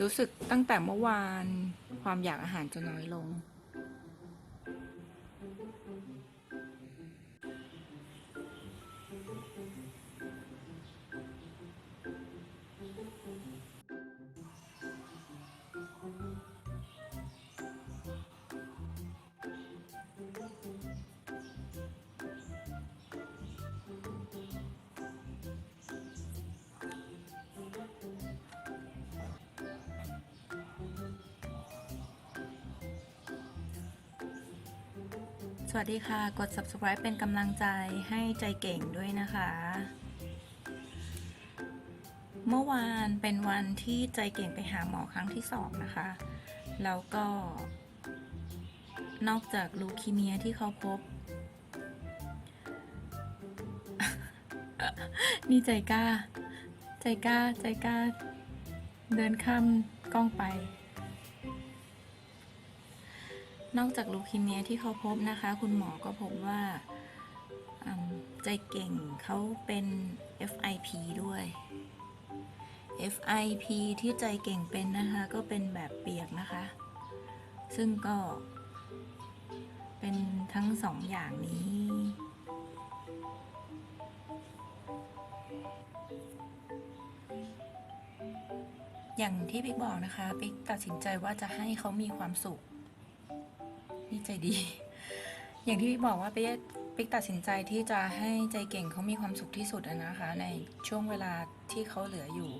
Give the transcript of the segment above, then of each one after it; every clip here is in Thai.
รู้สึกตั้งแต่เมื่อวานความอยากอาหารจะน้อยลง สวัสดีค่ะ กด subscribe เป็นกำลังใจให้ใจเก่งด้วยนะคะ เมื่อวานเป็นวันที่ใจเก่งไปหาหมอครั้งที่สองนะคะ แล้วก็ นอกจากลูคีเมียที่เขาพบ นี่ใจกล้า ใจกล้า ใจกล้า เดินข้ามกล้องไป นอกจากลูคีเมียที่เขาพบนะคะ คุณหมอก็พบว่าใจเก่งเขาเป็น FIP ด้วย FIP ที่ใจเก่งเป็นนะคะ ก็เป็นแบบเปียกนะคะ ซึ่งก็เป็นทั้งสองอย่างนี้ อย่างที่ปิ๊กบอกนะคะ ปิ๊กตัดสินใจว่าจะให้เขามีความสุข นี่ใจดี อย่างที่พี่บอกว่าปิ๊กปิ๊กตัดสินใจที่จะให้ใจเก่งเขามีความสุขที่สุดอะนะคะ ในช่วงเวลาที่เขาเหลืออยู่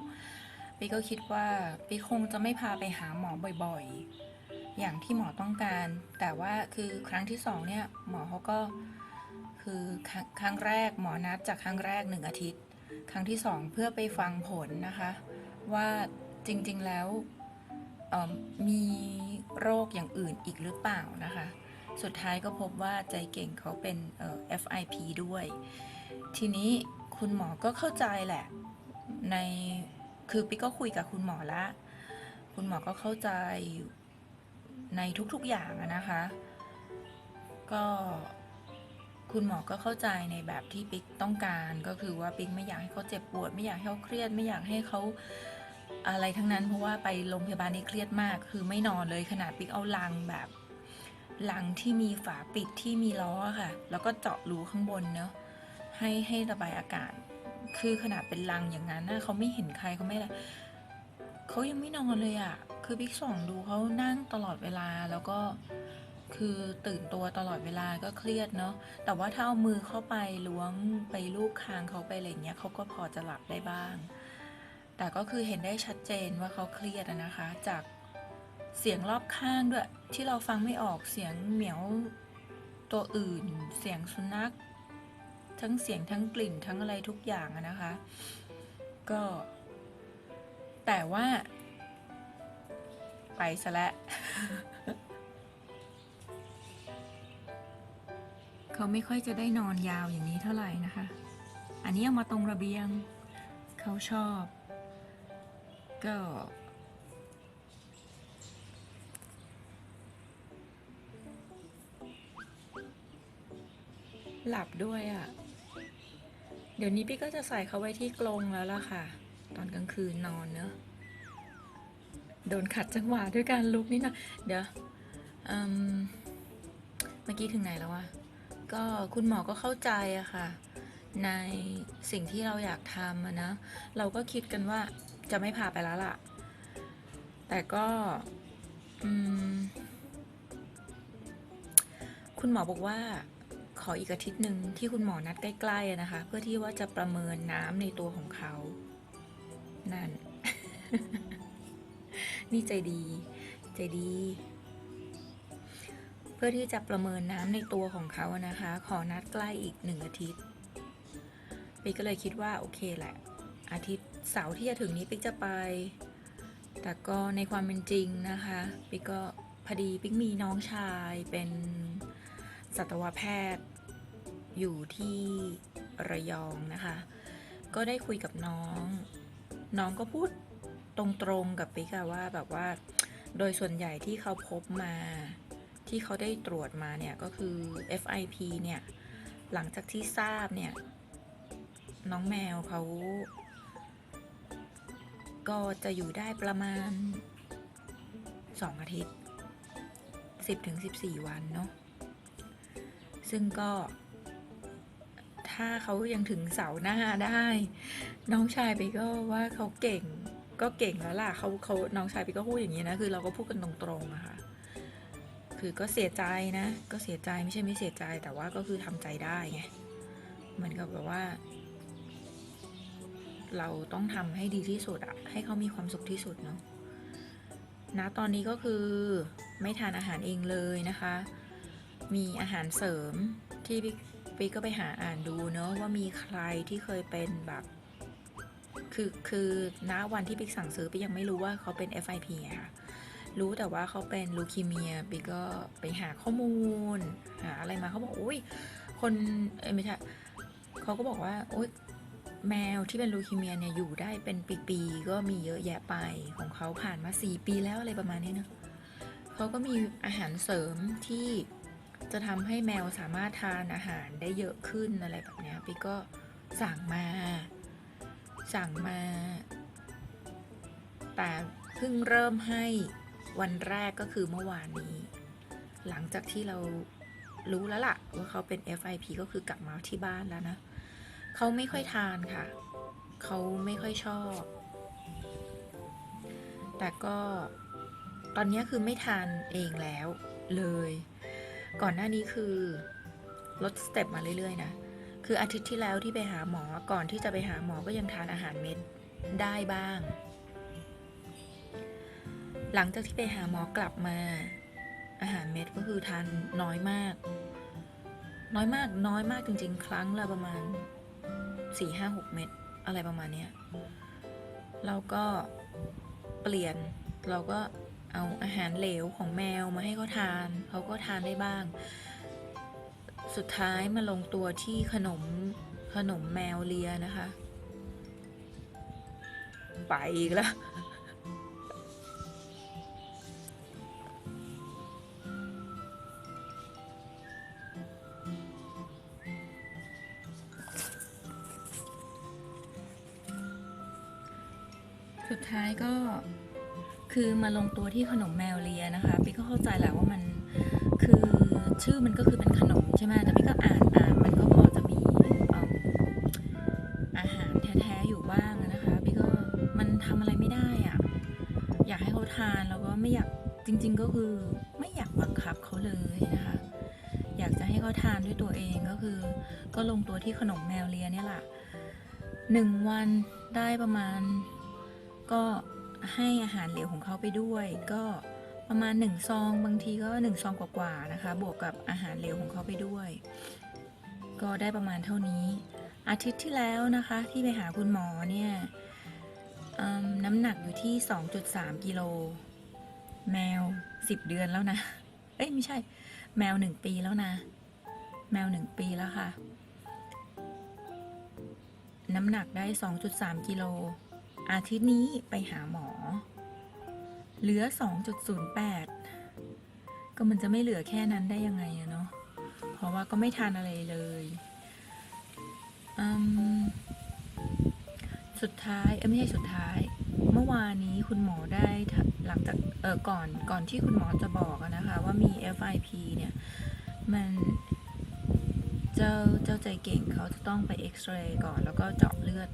ปิ๊กก็คิดว่าปิ๊กคงจะไม่พาไปหาหมอบ่อยๆ อย่างที่หมอต้องการ แต่ว่าคือครั้งที่สองเนี่ยหมอเขาก็คือครั้งแรกหมอนัดจากครั้งแรกหนึ่งอาทิตย์ ครั้งที่สองเพื่อไปฟังผลนะคะ ว่าจริงๆแล้วมี โรคอย่างอื่นอีกหรือเปล่านะคะ สุดท้ายก็พบว่าใจเก่งเขาเป็นเอ่อ FIP ด้วย ทีนี้คุณหมอก็เข้าใจแหละ ในคือปิ๊กก็คุยกับคุณหมอละ คุณหมอก็เข้าใจในทุกๆอย่างนะคะ ก็คุณหมอก็เข้าใจในแบบที่ปิ๊กต้องการก็คือว่าปิ๊กไม่อยากให้เขาเจ็บปวด ไม่อยากให้เขาเครียด ไม่อยากให้เขา อะไรทั้งนั้นเพราะว่าไปโรงพยาบาลนี่เครียดมาก คือไม่นอนเลยขนาดปิ๊กเอาลังแบบลังที่มีฝาปิดที่มีล้อค่ะ แล้วก็เจาะรูข้างบนเนาะให้ให้ระบายอากาศ คือขนาดเป็นลังอย่างนั้นนะเขาไม่เห็นใครเขาไม่อะไรเขายังไม่นอนเลยอะคือปิ๊กส่องดูเขานั่งตลอดเวลาแล้วก็คือตื่นตัวตลอดเวลาก็เครียดเนาะ แต่ว่าถ้าเอามือเข้าไปล้วงไปลูบคางเขาไปอะไรเงี้ยเขาก็พอจะหลับได้บ้าง แต่ก็คือเห็นได้ชัดเจนว่าเขาเครียดนะคะ จากเสียงรอบข้างด้วย ที่เราฟังไม่ออกเสียงเหมียวตัวอื่น เสียงสุนัข ทั้งเสียงทั้งกลิ่นทั้งอะไรทุกอย่างนะคะ ก็ แต่ว่า ไปซะแล้วเขาไม่ค่อยจะได้นอนยาวอย่างนี้เท่าไหร่นะคะ อันนี้เอามาตรงระเบียง เขาชอบ ก็ หลับด้วยอะ่ะ เดี๋ยวนี้พี่ก็จะใส่เขาไว้ที่กรงแล้วล่ะค่ะ ตอนกลางคืนนอนเนอะโดนขัดจังหวะด้วยการลุกนี่นะ เดี๋ยวเมื่อกี้ถึงไหนแล้ววะ ก็คุณหมอก็เข้าใจอะค่ะ ในสิ่งที่เราอยากทำอะนะ เราก็คิดกันว่า จะไม่พาไปแล้วล่ะ แต่ก็คุณหมอบอกว่าขออีกอาทิตย์หนึ่งที่คุณหมอนัดใกล้ๆนะคะ เพื่อที่ว่าจะประเมินน้ำในตัวของเขา นั่น นี่ใจดี ใจดี เพื่อที่จะประเมินน้ำในตัวของเขาอะนะคะ ขอนัดใกล้อีกหนึ่งอาทิตย์ปิ๊กก็เลยคิดว่าโอเคแหละ อาทิตย์ เสาร์ที่จะถึงนี้ปิ๊กจะไป แต่ก็ในความเป็นจริงนะคะ ปิ๊กก็พอดีปิ๊กมีน้องชายเป็นสัตวแพทย์อยู่ที่ระยองนะคะ ก็ได้คุยกับน้อง น้องก็พูดตรงๆกับปิ๊กอะว่าแบบว่า โดยส่วนใหญ่ที่เขาพบมาที่เขาได้ตรวจมาเนี่ยก็คือ FIP เนี่ย หลังจากที่ทราบเนี่ย น้องแมวเขา ก็จะอยู่ได้ประมาณสองอาทิตย์สิบถึงสิบสี่วันเนาะซึ่งก็ถ้าเขายังถึงเสาหน้าได้ น้องชายไปก็ว่าเขาเก่งก็เก่งแล้วล่ะเขาเขาน้องชายไปก็พูดอย่างนี้นะคือเราก็พูดกันตรงๆอะค่ะคือก็เสียใจนะ ก็เสียใจไม่ใช่ไม่เสียใจแต่ว่าก็คือทำใจได้ไงเหมือนกับแบบว่า เราต้องทำให้ดีที่สุดอะให้เขามีความสุขที่สุดเนาะณตอนนี้ก็คือไม่ทานอาหารเองเลยนะคะ มีอาหารเสริมที่พี่ปีก็ไปหาอ่านดูเนาะว่ามีใครที่เคยเป็นแบบ คือคือณวันที่ปิ๊กสั่งซื้อปิ๊กยังไม่รู้ว่าเขาเป็น FIP อะค่ะรู้แต่ว่าเขาเป็นลูคีเมียปิ๊กก็ไปหาข้อมูล หาอะไรมาเขาบอกอุ้ยคนเอ้ไม่ใช่เขาก็บอกว่าโอ๊ย แมวที่เป็นลูคีเมียเนี่ยอยู่ได้เป็นปีๆก็มีเยอะแยะไปของเขาผ่านมา 4 ปีแล้วอะไรประมาณนี้เนะเขาก็มีอาหารเสริมที่จะทำให้แมวสามารถทานอาหารได้เยอะขึ้นอะไรแบบนี้ยปิ๊กก็สั่งมา สั่งมา แต่เพิ่งเริ่มให้วันแรกก็คือเมื่อวานนี้ หลังจากที่เรารู้แล้วล่ะ ว่าเขาเป็น FIP ก็คือกลับมาที่บ้านแล้วนะ เขาไม่ค่อยทานค่ะ เขาไม่ค่อยชอบ แต่ก็ตอนนี้คือไม่ทานเองแล้วเลย ก่อนหน้านี้คือลดสเต็ปมาเรื่อยๆนะคืออาทิตย์ที่แล้วที่ไปหาหมอก่อนที่จะไปหาหมอก็ยังทานอาหารเม็ดได้บ้าง หลังจากที่ไปหาหมอกลับมา อาหารเม็ดก็คือทานน้อยมาก น้อยมากน้อยมากจริง ๆ ครั้งละประมาณ สี่ห้าหกเม็ดอะไรประมาณเนี้ยเราก็เปลี่ยนเราก็เอาอาหารเหลวของแมวมาให้เขาทาน เขาก็ทานได้บ้าง สุดท้ายมาลงตัวที่ขนมขนมแมวเลียนะคะ ไปอีกแล้ว ท้ายก็คือมาลงตัวที่ขนมแมวเลียนะคะพี่ก็เข้าใจแหละว่ามันคือชื่อมันก็คือเป็นขนมใช่ไหมแต่พี่ก็อ่านอ่านมันก็พอจะมีอาหารแท้ๆอยู่บ้างนะคะพี่ก็มันทำอะไรไม่ได้อะอยากให้เขาทานแล้วก็ไม่อยากจริง ๆ ก็คือไม่อยากบังคับเขาเลยนะคะอยากจะให้เขาทานด้วยตัวเองก็คือ ก็ลงตัวที่ขนมแมวเลียเนี่ยแหละหนึ่งวันได้ประมาณ ก็ให้อาหารเหลวของเขาไปด้วย ก็ประมาณหนึ่งซองบางทีก็หนึ่งซองกว่าๆนะคะ บวกกับอาหารเหลวของเขาไปด้วย ก็ได้ประมาณเท่านี้ อาทิตย์ที่แล้วนะคะ ที่ไปหาคุณหมอเนี่ยน้ำหนักอยู่ที่ 2.3 กิโล แมว 10 เดือนแล้วนะ เอ้ยไม่ใช่ แมว 1 ปีแล้วนะ แมว 1 ปีแล้วค่ะ น้ำหนักได้ 2.3 กิโล อาทิตย์นี้ไปหาหมอ เหลือ 2.08 ก็มันจะไม่เหลือแค่นั้นได้ยังไงอะเนาะ เพราะว่าก็ไม่ทานอะไรเลย สุดท้ายเออไม่ใช่สุดท้าย เมื่อวานนี้คุณหมอได้หลังจากเออก่อนก่อนที่คุณหมอจะบอกนะคะ ว่ามี FIP เนี่ย มันเจ้าเจ้าใจเก่งเขาจะต้องไปเอ็กซเรย์ก่อนแล้วก็เจาะเลือด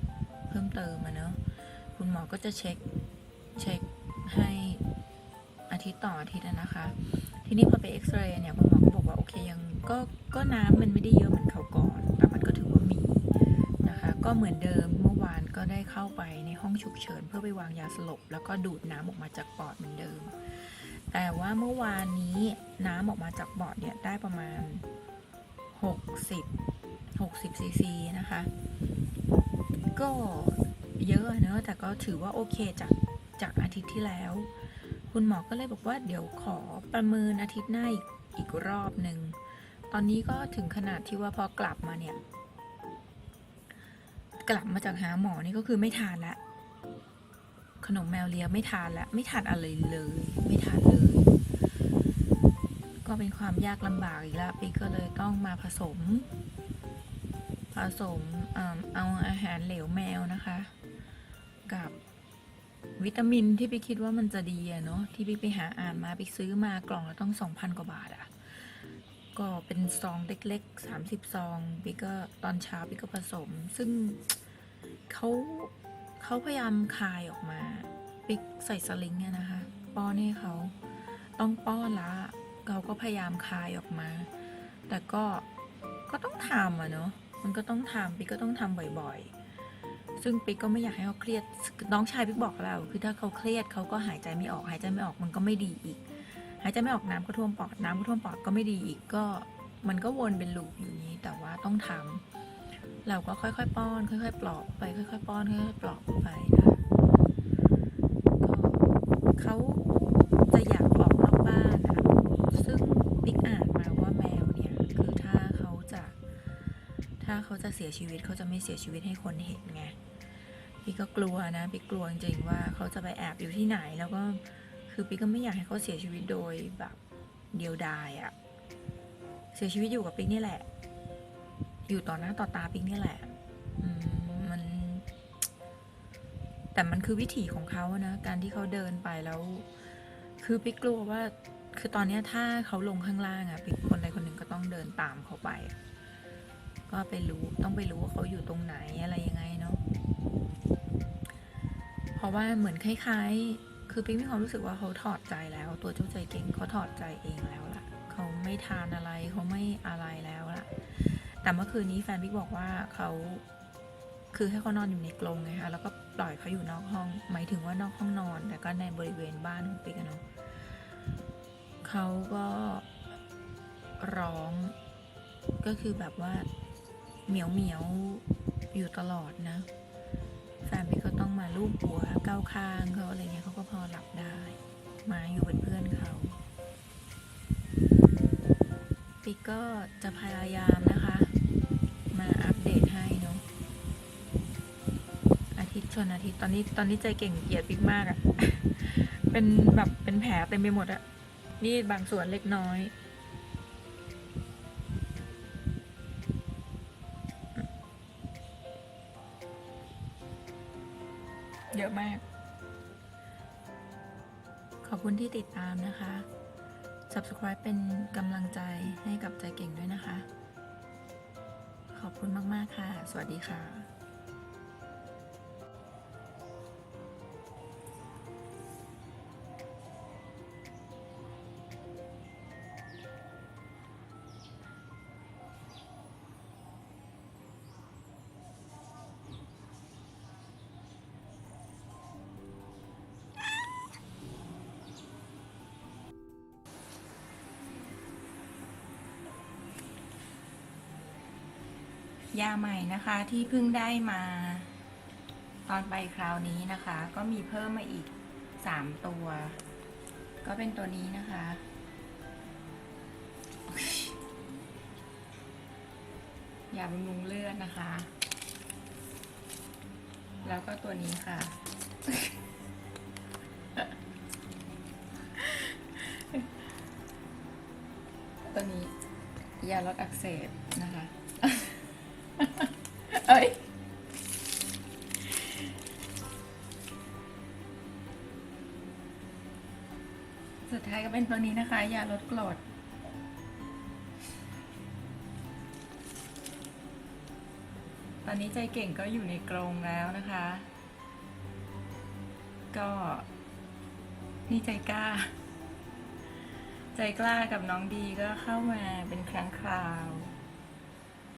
เพิ่มเติมอะเนาะ คุณหมอก็จะเช็คเช็คให้อาทิตย์ต่ออาทิตย์นะคะ ทีนี้พอไปเอ็กซเรย์เนี่ยคุณหมอก็บอกว่าโอเคยังก็ก็น้ำมันไม่ได้เยอะเหมือนเขาวก่อน แต่มันก็ถือว่ามีนะคะ ก็เหมือนเดิมเมื่อวานก็ได้เข้าไปในห้องฉุกเฉิน เพื่อไปวางยาสลบ แล้วก็ดูดน้ำออกมาจากปอดเหมือนเดิม แต่ว่าเมื่อวานนี้น้ำออกมาจากปอดเนี่ยได้ประมาณ 60 60ซีซีนะคะ ก็ เยอะเนอะแต่ก็ถือว่าโอเคจากจากอาทิตย์ที่แล้ว คุณหมอก็เลยบอกว่าเดี๋ยวขอประเมินอาทิตย์หน้าอีกอีกรอบหนึ่ง ตอนนี้ก็ถึงขนาดที่ว่าพอกลับมาเนี่ย กลับมาจากหาหมอนี่ก็คือไม่ทานละ ขนมแมวเลียไม่ทานละ ไม่ทานอะไรเลย ไม่ทานเลย ก็เป็นความยากลำบากอีกแล้วปีก็เลยต้องมาผสม ผสมเอิ่มเอาอาหารเหลวแมวนะคะ กับวิตามินที่พี่คิดว่ามันจะดีอะเนาะที่พี่ไปหาอ่านมาพี่ซื้อมากล่องละต้องสองพันกว่าบาทอะก็เป็นซองเล็กๆสามสิบซองพี่ก็ตอนเช้าพี่ก็ผสม ซึ่งเขาเขาพยายามคายออกมาปิ๊กใส่สลิงเนี่ยนะคะป้อนให้เขาต้องป้อนละเขาก็พยายามคายออกมา แต่ก็ก็ต้องทำอะเนาะมันก็ต้องทำปิ๊กก็ต้องทำบ่อยๆ ซึ่งปิ๊กก็ไม่อยากให้เขาเครียด น้องชายปิ๊กบอกแล้วคือถ้าเขาเครียดเขาก็หายใจไม่ออก หายใจไม่ออกมันก็ไม่ดีอีก หายใจไม่ออกน้ำก็ท่วมปอด น้ำก็ท่วมปอดก็ไม่ดีอีก ก็มันก็วนเป็นลูปอยู่นี้ แต่ว่าต้องทำเราก็ค่อยๆ ป้อน ค่อยๆ ปลอบไป ค่อยๆ ป้อน ค่อยๆ ปลอบไปนะคะเขาจะอยากออกนอกบ้านอะซึ่งปิ๊กอ่านมาว่าแมวเนี่ย คือถ้าเขาจะ ถ้าเขาจะเสียชีวิตเขาจะไม่เสียชีวิตให้คนเห็นไง พี่ก็กลัวนะพี่กลัวจริงๆว่าเขาจะไปแอบอยู่ที่ไหนแล้วก็คือพี่ก็ไม่อยากให้เขาเสียชีวิตโดยแบบเดียวดายอะเสียชีวิตอยู่กับปิ๊กนี่แหละ อยู่ต่อหน้าต่อตาปิ๊กนี่แหละมัน แต่มันคือวิถีของเขาอะนะ การที่เขาเดินไปแล้ว คือปิ๊กกลัวว่า คือตอนนี้ถ้าเขาลงข้างล่างอะปิ๊กคนใดคนหนึ่งก็ต้องเดินตามเขาไป ก็ไปรู้ต้องไปรู้ว่าเขาอยู่ตรงไหนอะไรยังไงเนาะ เพราะว่าเหมือนคล้ายๆ คือปิ๊กมีความรู้สึกว่าเขาถอดใจแล้ว ตัวเจ้าใจเก่งเขาถอดใจเองแล้วล่ะ เขาไม่ทานอะไรเขาไม่อะไรแล้วล่ะ แต่เมื่อคืนนี้แฟนปิ๊กบอกว่าเขาคือให้เขานอนอยู่ในกรงไงคะ แล้วก็ปล่อยเขาอยู่นอกห้อง หมายถึงว่านอกห้องนอน แต่ก็ในบริเวณบ้านของปิ๊กเนาะเขาก็ร้อง ก็คือแบบว่าเหมียวเหมียวอยู่ตลอดนะ แฟนพี่ก็ต้องมาลูบหัวก้าวข้างเขาอะไรเงี้ยเขาก็พอหลับได้ มาอยู่เป็นเพื่อนเขาปิกก็จะพยายามนะคะ มาอัปเดตให้เนาะอาทิตย์ชนอาทิตย์ตอนนี้ตอนนี้ใจเก่งเกียดปิกมากอะเป็นแบบเป็นแผลเต็มไปหมดอะนี่บางส่วนเล็กน้อย เยอะมาก ขอบคุณที่ติดตามนะคะ subscribe เป็นกำลังใจให้กับใจเก่งด้วยนะคะ ขอบคุณมาก ๆ ค่ะ สวัสดีค่ะ ยาใหม่นะคะที่เพิ่งได้มา ตอนไปคราวนี้นะคะ ก็มีเพิ่มมาอีกสามตัว ก็เป็นตัวนี้นะคะ ยาบำรุงเลือดนะคะ แล้วก็ตัวนี้ค่ะ ตัวนี้ยาลดอักเสบ สุดท้ายก็เป็นตัวนี้นะคะ ยาลดกรดตอนนี้ใจเก่งก็อยู่ในกรงแล้วนะคะ ก็นี่ใจกล้า ใจกล้ากับน้องดีก็เข้ามาเป็นครั้งคราว